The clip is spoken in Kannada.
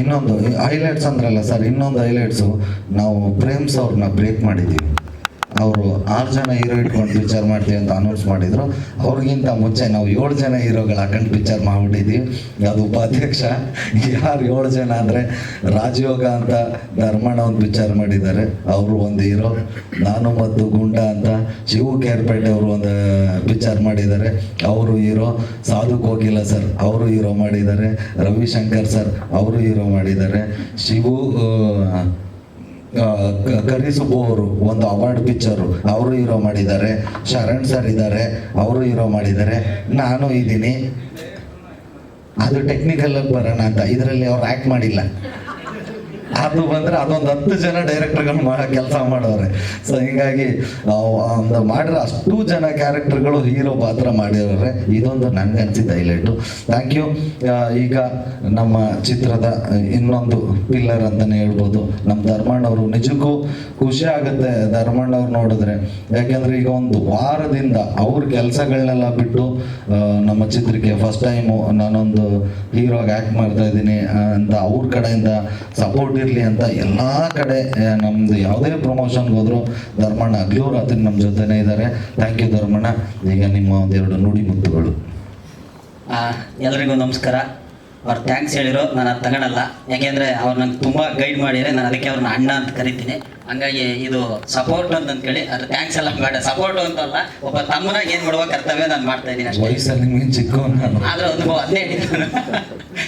ಇನ್ನೊಂದು ಹೈಲೈಟ್ಸ್ ಅಂದ್ರಲ್ಲ ಸರ್ ಇನ್ನೊಂದು ಹೈಲೈಟ್ಸು ನಾವು ಪ್ರೇಮ್ಸ್ ಅವ್ರನ್ನ ಬ್ರೇಕ್ ಮಾಡಿದ್ದೀವಿ. ಅವರು ಆರು ಜನ ಹೀರೋ ಇಟ್ಕೊಂಡು ಪಿಕ್ಚರ್ ಮಾಡ್ತೀವಿ ಅಂತ ಅನೌನ್ಸ್ ಮಾಡಿದ್ರು. ಅವ್ರಿಗಿಂತ ಮುಂಚೆ ನಾವು ಏಳು ಜನ ಹೀರೋಗಳು ಹಾಕೊಂಡು ಪಿಕ್ಚರ್ ಮಾಡಿಬಿಟ್ಟಿದ್ದೀವಿ ಅದು ಉಪಾಧ್ಯಕ್ಷ, ಯಾರು ಏಳು ಜನ ಅಂದರೆ ರಾಜಯೋಗ ಅಂತ ಧರ್ಮಣ್ಣ ಒಂದು ಪಿಕ್ಚರ್ ಮಾಡಿದ್ದಾರೆ. ಅವರು ಒಂದು ಹೀರೋ ನಾನು ಮತ್ತು ಗುಂಡ ಅಂತ ಶಿವು ಕೇರ್ಪೇಟೆ ಅವರು ಒಂದು ಪಿಕ್ಚರ್ ಮಾಡಿದ್ದಾರೆ. ಅವರು ಹೀರೋ ಸಾಧು ಕೋಕಿಲ ಸರ್ ಅವರು ಹೀರೋ ಮಾಡಿದ್ದಾರೆ. ರವಿಶಂಕರ್ ಸರ್ ಅವರು ಹೀರೋ ಮಾಡಿದ್ದಾರೆ. ಶಿವು ಆ, ಆ, ಕ- ಕರಿಸುಬ್ಬು ಅವರು ಒಂದು ಅವಾರ್ಡ್ ಪಿಕ್ಚರು ಅವರು ಹೀರೋ ಮಾಡಿದ್ದಾರೆ. ಶರಣ್ ಸರ್ ಇದ್ದಾರೆ. ಅವರು ಹೀರೋ ಮಾಡಿದ್ದಾರೆ. ನಾನು ಇದ್ದೀನಿ. ಅದು ಟೆಕ್ನಿಕಲ್ ಬರೋಣ ಅಂತ. ಇದರಲ್ಲಿ ಅವ್ರು ಆ್ಯಕ್ಟ್ ಮಾಡಿಲ್ಲ. ಅದು ಬಂದ್ರೆ ಅದೊಂದು ಹತ್ತು ಜನ ಡೈರೆಕ್ಟರ್ಗಳು ಕೆಲಸ ಮಾಡೋರೆ. ಸೊ ಹಿಂಗಾಗಿ ಒಂದು ಮಾಡಿರೋ ಅಷ್ಟು ಜನ ಕ್ಯಾರೆಕ್ಟರ್ಗಳು ಹೀರೋ ಪಾತ್ರ ಮಾಡಿರೋರೆ. ಇದೊಂದು ನನಗೆ ಅನ್ಸಿದ್ದ ಹೈಲೈಟು ಥ್ಯಾಂಕ್ ಯು ಈಗ ನಮ್ಮ ಚಿತ್ರದ ಇನ್ನೊಂದು ಪಿಲ್ಲರ್ ಅಂತಲೇ ಹೇಳ್ಬೋದು. ನಮ್ಮ ಧರ್ಮಣ್ಣವರು ನಿಜಕ್ಕೂ ಖುಷಿ ಆಗುತ್ತೆ ಧರ್ಮಣ್ಣವ್ರು ನೋಡಿದ್ರೆ. ಯಾಕೆಂದ್ರೆ ಈಗ ಒಂದು ವಾರದಿಂದ ಅವ್ರ ಕೆಲಸಗಳನ್ನೆಲ್ಲ ಬಿಟ್ಟು ನಮ್ಮ ಚಿತ್ರಕ್ಕೆ ಫಸ್ಟ್ ಟೈಮು ನಾನೊಂದು ಹೀರೋಗೆ ಆ್ಯಕ್ಟ್ ಮಾಡ್ತಾ ಇದ್ದೀನಿ ಅಂತ ಅವ್ರ ಕಡೆಯಿಂದ ಸಪೋರ್ಟ್ ಇರಲಿ ಅಂತ ಎಲ್ಲ ಕಡೆ ನಮ್ಮದು ನಮ್ದು ಯಾವುದೇ ಪ್ರಮೋಷನ್ಗೆ ಹೋದ್ರು ಧರ್ಮಣ್ಣ ಅಗ್ಲೂರು ಆತನ ನಮ್ಮ ಜೊತೆನೇ ಇದ್ದಾರೆ ಥ್ಯಾಂಕ್ ಯು ಧರ್ಮಣ್ಣ. ಈಗ ನಿಮ್ಮ ಒಂದೆರಡು ನುಡಿ ಮುತ್ತುಗಳು. ಆ, ಎಲ್ರಿಗೂ ನಮಸ್ಕಾರ. ಅವ್ರು ಥ್ಯಾಂಕ್ಸ್ ಹೇಳಿರೋ ನಾನು ಅದು ತಗೊಳಲ್ಲ. ಯಾಕೆಂದ್ರೆ ಅವ್ರು ನಂಗೆ ತುಂಬ ಗೈಡ್ ಮಾಡಿದ್ರೆ ನಾನು ಅದಕ್ಕೆ ಅವ್ರನ್ನ ಅಣ್ಣ ಅಂತ ಕರಿತೀನಿ. ಹಂಗಾಗಿ ಇದು ಸಪೋರ್ಟ್ ಅಂತ ಅಂದ್ಕೊಳ್ಳಿ. ಅದು ಥ್ಯಾಂಕ್ಸ್ ಎಲ್ಲ ಬೇಡ. ಸಪೋರ್ಟ್ ಅಂತಲ್ಲ ಒಬ್ಬ ತಮ್ಮನಾಗ ಏನು ಮಾಡುವ ಕರ್ತವ್ಯ ನಾನು ಮಾಡ್ತಾ ಇದ್ದೀನಿ ಅಷ್ಟೇ. ವಯಸ್ಸಲ್ಲಿ ನಾನು ಆದ್ರೆ ಒಂದು ಅದನ್ನೇ ಹೇಳಿದ್ದು